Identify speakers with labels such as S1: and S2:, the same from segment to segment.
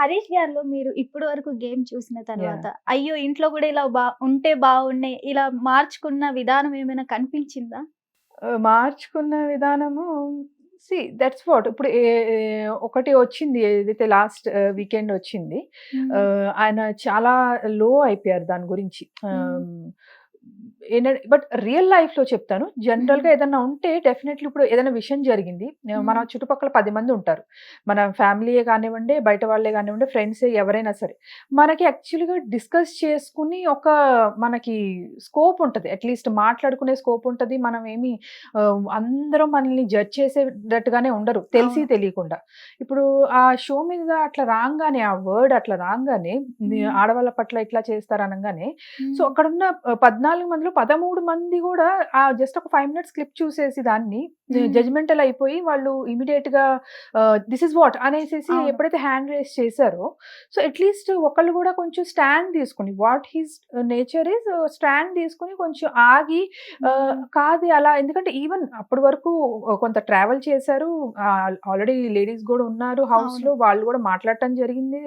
S1: హరీష్ గారిలో మీరు ఇప్పటి వరకు గేమ్ చూసిన తర్వాత అయ్యో ఇంట్లో కూడా ఇలా బా ఉంటే బాగుండే ఇలా మార్చుకున్న విధానం ఏమైనా కనిపించిందా?
S2: మార్చుకున్న విధానము సి దట్స్ వాట్ ఇప్పుడు ఒకటి వచ్చింది ఏదైతే లాస్ట్ వీకెండ్ వచ్చింది ఆ, ఆయన చాలా లో అయిపోయారు దాని గురించి. ఏంటంటే బట్ రియల్ లైఫ్లో చెప్తాను జనరల్గా
S1: మ్మ్.
S2: ఏదైనా ఉంటే డెఫినెట్లీ ఇప్పుడు ఏదైనా విషయం జరిగింది మన. చుట్టుపక్కల పది మంది ఉంటారు మన ఫ్యామిలీయే కానివ్వండి బయట వాళ్ళే కానివ్వండి ఫ్రెండ్స్ ఎవరైనా సరే మనకి యాక్చువల్గా డిస్కస్ చేసుకుని ఒక మనకి స్కోప్ ఉంటుంది అట్లీస్ట్ మాట్లాడుకునే స్కోప్ ఉంటుంది మనం ఏమి అందరూ మనల్ని జడ్జ్ చేసేటట్టుగానే ఉండరు తెలిసి. తెలియకుండా ఇప్పుడు ఆ షో మీద అట్లా రాగానే ఆ వర్డ్ అట్లా రాగానే. ఆడవాళ్ళ పట్ల ఇట్లా చేస్తారు అనగానే. సో అక్కడ ఉన్న ఆ, పద్నాలుగు మందిలో పదమూడు మంది కూడా ఆ జస్ట్ ఒక ఫైవ్ మినిట్స్ క్లిప్ చూసేసి దాన్ని జడ్జ్మెంటల్ అయిపోయి వాళ్ళు ఇమీడియట్గా దిస్ ఇస్ వాట్ అనేసి. ఎప్పుడైతే హ్యాండ్ రేస్ చేశారో సో అట్లీస్ట్ ఒకళ్ళు కూడా కొంచెం స్టాండ్ తీసుకుని what he's nature is stand తీసుకుని కొంచెం ఆగి. కాదు అలా ఎందుకంటే ఈవెన్ అప్పటి వరకు కొంత ట్రావెల్ చేశారు ఆల్రెడీ లేడీస్ కూడా ఉన్నారు హౌస్లో వాళ్ళు కూడా మాట్లాడటం జరిగింది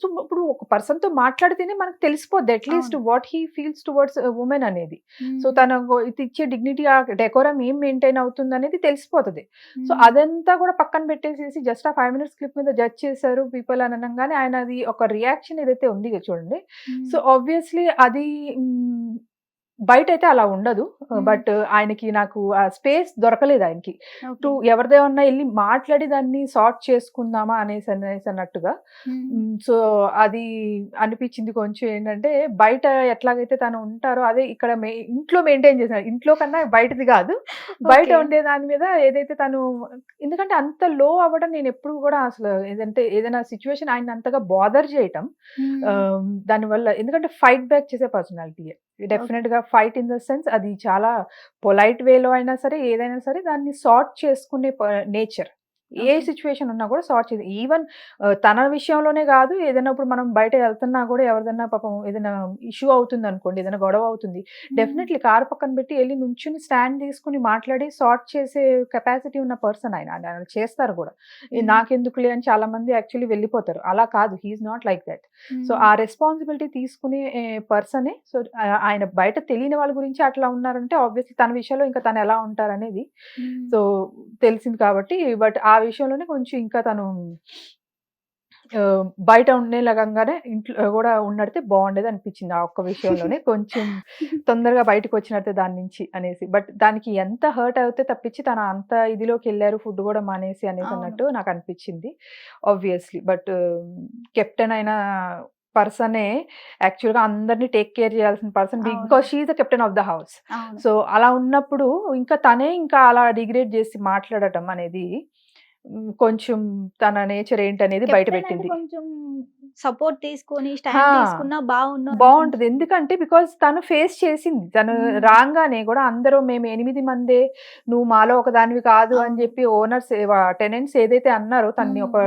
S2: సో ఇప్పుడు ఒక పర్సన్తో మాట్లాడితేనే మనకు తెలిసిపోద్ది at least. What he feels towards women అనేది సో. తన ఇచ్చే డిగ్నిటీ ఆ డెకోరం ఏం మెయింటైన్ అవుతుంది అనేది తెలిసిపోతుంది సో. అదంతా కూడా పక్కన పెట్టేసేసి జస్ట్ ఆ ఫైవ్ మినిట్స్ క్లిప్ మీద జడ్జ్ చేశారు పీపుల్ అని అనగానే ఆయన అది ఒక రియాక్షన్ ఏదైతే ఉంది చూడండి సో. ఆబ్వియస్లీ అది బయట అయితే అలా ఉండదు. బట్ ఆయనకి నాకు ఆ స్పేస్ దొరకలేదు ఆయనకి. టు ఎవరిదేమన్నా వెళ్ళి మాట్లాడి దాన్ని సార్ట్ చేసుకుందామా అనేసి అనేసి అన్నట్టుగా. సో అది అనిపించింది కొంచెం ఏంటంటే బయట ఎట్లాగైతే తను ఉంటారో అదే ఇక్కడ ఇంట్లో మెయింటైన్ చేసిన ఇంట్లో కన్నా బయటది కాదు. బయట. ఉండే దాని మీద ఏదైతే తను ఎందుకంటే అంత లో అవ్వడం నేను ఎప్పుడు కూడా అసలు ఏదంటే ఏదైనా సిచ్యువేషన్ ఆయన అంతగా బాదర్ చేయటం. దానివల్ల ఎందుకంటే ఫైట్ బ్యాక్ చేసే పర్సనాలిటీ డెఫినెట్గా ఫైట్ ఇన్ ద సెన్స్ అది చాలా పొలైట్ వేలో అయినా సరే ఏదైనా సరే దాన్ని సార్ట్ చేసుకునే నేచర్ ఏ. సిచ్యువేషన్ ఉన్నా కూడా సార్ట్ చేసి ఈవెన్ తన విషయంలోనే కాదు ఏదైనా ఇప్పుడు మనం బయట వెళ్తున్నా కూడా ఎవరిదన్నా పాపం ఏదైనా ఇష్యూ అవుతుంది అనుకోండి ఏదైనా గొడవ అవుతుంది. డెఫినెట్లీ కార్ పక్కన పెట్టి వెళ్ళి నుంచుని స్టాండ్ తీసుకుని మాట్లాడి సార్ట్ చేసే కెపాసిటీ ఉన్న పర్సన్ ఆయన ఆయన చేస్తారు కూడా. నాకెందుకులే అని చాలా మంది యాక్చువల్లీ వెళ్ళిపోతారు అలా కాదు he's not like that so. ఆ రెస్పాన్సిబిలిటీ తీసుకునే పర్సనే సో ఆయన బయట తెలియని వాళ్ళ గురించి అట్లా ఉన్నారంటే ఆబ్వియస్లీ తన విషయంలో ఇంకా తను ఎలా ఉంటారనేది. సో తెలిసింది కాబట్టి బట్ ఆ విషయంలోనే కొంచెం ఇంకా తను బయట ఉండేలాగానే ఇంట్లో కూడా ఉన్నడితే బాగుండేది అనిపించింది ఆ ఒక్క విషయంలోనే. కొంచెం తొందరగా బయటకు వచ్చినట్టే దాని నుంచి అనేసి. బట్ దానికి ఎంత హర్ట్ అవుతే తప్పించి తన అంత ఇదిలోకి వెళ్ళారు ఫుడ్ కూడా మానేసి అనేసి. అన్నట్టు నాకు అనిపించింది ఆబ్వియస్లీ బట్ కెప్టెన్ అయిన పర్సనే యాక్చువల్గా అందరినీ టేక్ కేర్ చేయాల్సిన person. Because she's the captain of the house. So అలా ఉన్నప్పుడు ఇంకా తనే ఇంకా అలా డిగ్రేడ్ చేసి మాట్లాడటం అనేది కొంచెం తన నేచర్ ఏంటనేది బయట పెట్టింది
S1: కొంచెం సపోర్ట్ తీసుకొని. స్టాండ్ తీసుకున్నా బాగుండు
S2: బాగుంటది ఎందుకంటే బికాస్ తను ఫేస్ చేసింది తను. రాగానే కూడా అందరూ మేము ఎనిమిది మందే నువ్వు మాలో ఒక దానివి కాదు అని. చెప్పి ఓనర్స్ టెనెంట్స్ ఏదైతే అన్నారో తన్ని ఒక.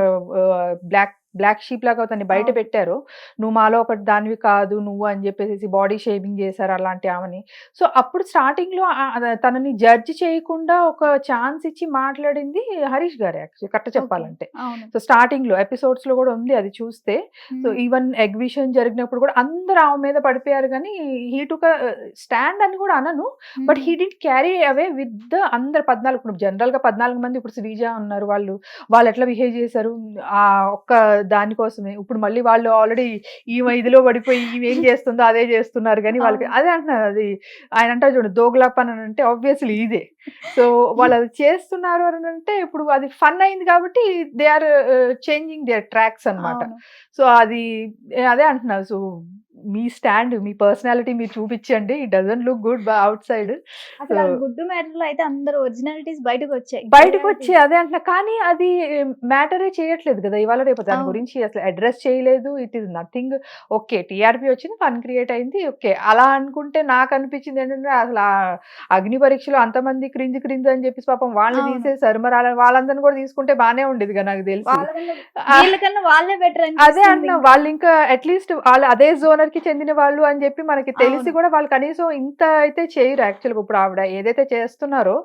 S2: బ్లాక్ బ్లాక్ షీప్ లాగా తన్ని బయట. పెట్టారు. నువ్వు మాలో ఒకటి దానివి కాదు నువ్వు అని చెప్పేసి బాడీ షేవింగ్ చేశారు అలాంటి ఆమెని. సో అప్పుడు స్టార్టింగ్లో తనని జడ్జ్ చేయకుండా ఒక ఛాన్స్ ఇచ్చి మాట్లాడింది హరీష్ గారే యాక్చువల్లీ కరెక్ట్ చెప్పాలంటే. సో స్టార్టింగ్లో ఎపిసోడ్స్లో కూడా ఉంది అది చూస్తే. సో. ఈవెన్ ఎగ్బిషన్ జరిగినప్పుడు కూడా అందరు ఆమె మీద పడిపోయారు కానీ హీ టుక స్టాండ్ అని కూడా అనను. But he didn't carry away with the అందరు పద్నాలుగు ఇప్పుడు జనరల్గా పద్నాలుగు మంది ఇప్పుడు శ్రీజ ఉన్నారు వాళ్ళు. వాళ్ళు ఎట్లా బిహేవ్ చేశారు? ఆ ఒక్క దానికోసమే ఇప్పుడు మళ్ళీ వాళ్ళు ఆల్రెడీ ఈమె ఇదిలో పడిపోయి ఈమె ఏం చేస్తుందో అదే చేస్తున్నారు కానీ వాళ్ళకి. అదే అంటున్నారు. అది ఆయన అంటారు చూడు దోగులాప్ అని అంటే ఆబ్వియస్లీ ఇదే. సో వాళ్ళు అది చేస్తున్నారు అని అంటే ఇప్పుడు అది ఫన్ అయింది కాబట్టి they are changing their tracks అన్నమాట.
S1: అవును.
S2: సో అది అదే అంటున్నారు. సో మీ స్టాండ్ మీ పర్సనాలిటీ మీరు చూపించండి. It doesn't look good outside
S1: గుడ్డు మ్యాటర్లో అయితే అందరు ఒరిజినాలిటీస్ బయటకు వచ్చాయి
S2: బయటకు వచ్చి అదే అంటున్నా. కానీ అది మ్యాటరే చేయట్లేదు కదా. ఇవాళ రేపు దాని. గురించి అసలు అడ్రస్ చేయలేదు. It is nothing okay TRP వచ్చింది ఫన్ క్రియేట్ అయింది. ఓకే అలా అనుకుంటే నాకు అనిపించింది ఏంటంటే అసలు ఆ అగ్ని పరీక్షలో అంతమంది క్రింజ్ క్రింజ్ అని చెప్పేసి పాపం వాళ్ళని. తీసేసారు మరి అలా వాళ్ళందరిని కూడా తీసుకుంటే బానే ఉండేది కదా నాకు తెలిసి.
S1: వాళ్ళే బెటర్
S2: అదే అంటున్నా. వాళ్ళు ఇంకా అట్లీస్ట్ వాళ్ళు అదే జోనర్ వర్గానికి చెందిన వాళ్ళు అని చెప్పి మనకి తెలిసి. కూడా వాళ్ళు కనీసం ఇంత అయితే చేయరు యాక్చువల్గా ఇప్పుడు ఆవిడ ఏదైతే చేస్తున్నారో.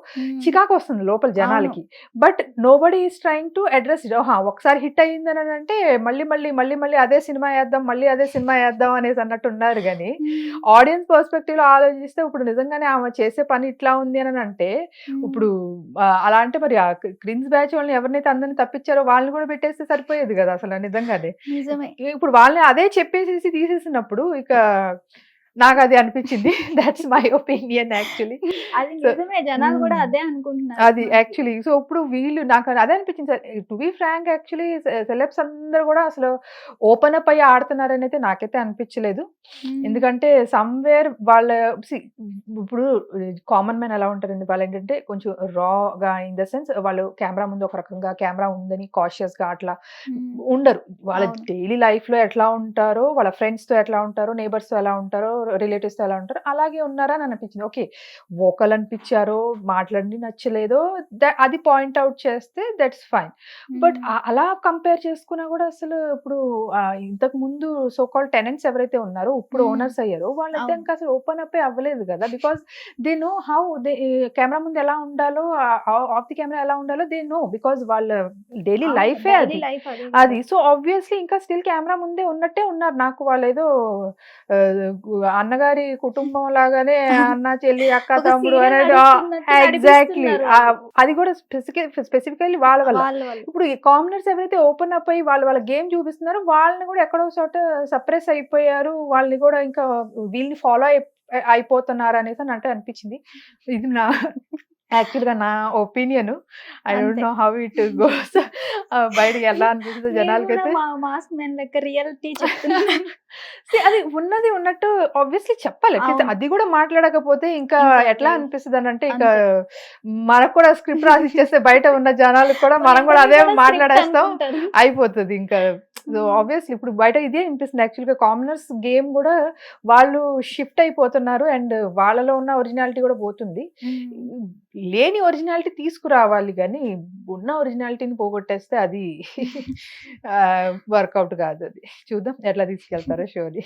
S2: చికాకు వస్తుంది లోపల జనాలకి but nobody is trying to address ఒకసారి హిట్ అయ్యిందని అని అంటే మళ్ళీ మళ్ళీ మళ్ళీ మళ్ళీ అదే సినిమా వేద్దాం మళ్ళీ అదే సినిమా వేద్దాం అనేసి అన్నట్టు ఉన్నారు కానీ. ఆడియన్స్ పర్స్పెక్టివ్లో ఆలోచిస్తే ఇప్పుడు నిజంగానే ఆమె చేసే పని ఇట్లా ఉంది అని అంటే. ఇప్పుడు అలా అంటే మరి ఆ క్రిన్స్ బ్యాచ్ వాళ్ళని ఎవరినైతే అందరిని తప్పించారో వాళ్ళని కూడా పెట్టేస్తే సరిపోయేది కదా అసలు నిజంగానే
S1: నిజమే
S2: ఇప్పుడు వాళ్ళని అదే చెప్పేసేసి తీసేసినప్పుడు ఇక నాకు అది అనిపించింది దట్స్ మై ఒపీనియన్ యాక్చువల్లీ
S1: జనాలు కూడా
S2: ఉమ్.
S1: అదే అనుకుంటున్నారు.
S2: అది యాక్చువల్లీ సో ఇప్పుడు వీళ్ళు నాకు అదే అనిపించింది. Sir to be frank actually celebs అందరూ కూడా అసలు ఓపెన్ అప్ అయ్యి ఆడుతున్నారని అయితే నాకైతే అనిపించలేదు.
S1: ఉమ్.
S2: ఎందుకంటే సమ్వేర్ వాళ్ళ ఇప్పుడు కామన్ మ్యాన్ ఎలా ఉంటారండి? వాళ్ళు ఏంటంటే కొంచెం రాగా ఇన్ ద సెన్స్ వాళ్ళు కెమెరా ముందు ఒక రకంగా కెమెరా ఉందని cautious గా అట్లా
S1: ఉమ్.
S2: ఉండరు. వాళ్ళ. డైలీ లైఫ్లో ఎట్లా ఉంటారో వాళ్ళ ఫ్రెండ్స్తో ఎట్లా ఉంటారో నeighbours తో ఎలా ఉంటారో రిలేటివ్స్ ఎలా ఉంటారో అలాగే ఉన్నారా అని అనిపించింది ఓకే వోకల్ అనిపించారో మాట్లాడి నచ్చలేదో అది పాయింట్ అవుట్ చేస్తే దట్స్ ఫైన్ బట్. అలా కంపేర్ చేసుకున్నా కూడా అసలు ఇప్పుడు ఇంతకు ముందు సో కాల్ టెనెంట్స్ ఎవరైతే ఉన్నారో ఇప్పుడు. ఓనర్స్ అయ్యారో వాళ్ళైతే. ఇంకా అసలు ఓపెన్ అప్ అవ్వలేదు కదా because they know how they camera ముందు ఎలా ఉండాలో ఆఫ్ ది కెమెరా ఎలా ఉండాలో దే నో బికాస్ వాళ్ళ డైలీ లైఫే అది
S1: అదే.
S2: సో ఆబ్వియస్లీ ఇంకా స్టిల్ కెమెరా ముందే ఉన్నట్టే ఉన్నారు నాకు వాళ్ళు ఏదో అన్నగారి కుటుంబం లాగానే అన్న చెల్లి అక్క తమ్ముడు అనేది ఎగ్జాక్ట్లీ. అది కూడా స్పెసిఫికల్లీ వాళ్ళ వల్ల
S1: వాళ్ళ వల్ల.
S2: ఇప్పుడు ఈ కామనర్స్ ఎవరైతే ఓపెన్ అప్ అయ్యి వాళ్ళు వాళ్ళ గేమ్ చూపిస్తున్నారో వాళ్ళని కూడా ఎక్కడో చోట సప్రెస్ అయిపోయారు వాళ్ళని కూడా ఇంకా వీళ్ళని ఫాలో అయి అయిపోతున్నారు అనేసి అని అంటే అనిపించింది ఇది నా యాక్చువల్గా నా opinion I don't. Know how it goes. బయటకి ఎలా అనిపిస్తుంది జనాలకైతే
S1: మా మాస్క్ మ్యాన్ లెక్క రియాలిటీ
S2: అది ఉన్నది ఉన్నట్టు ఆబ్వియస్లీ చెప్పాలి. అది కూడా మాట్లాడకపోతే ఇంకా ఎట్లా అనిపిస్తుంది అని అంటే ఇక. మనకు కూడా స్క్రిప్ట్ రాసి ఇచ్చేస్తే బయట ఉన్న జనాలకు కూడా మనం కూడా అదే మాట్లాడేస్తాం. అయిపోతుంది ఇంకా. సో. ఆబ్వియస్లీ ఇప్పుడు బయట ఇదే అనిపిస్తుంది యాక్చువల్గా కామనర్స్ గేమ్ కూడా వాళ్ళు షిఫ్ట్ అయిపోతున్నారు అండ్ వాళ్ళలో ఉన్న ఒరిజినాలిటీ కూడా పోతుంది. లేని ఒరిజినాలిటీ తీసుకురావాలి కానీ ఉన్న ఒరిజినాలిటీని పోగొట్టేస్తే అది వర్కౌట్ కాదు అది. చూద్దాం ఎట్లా తీసుకెళ్తారో షోని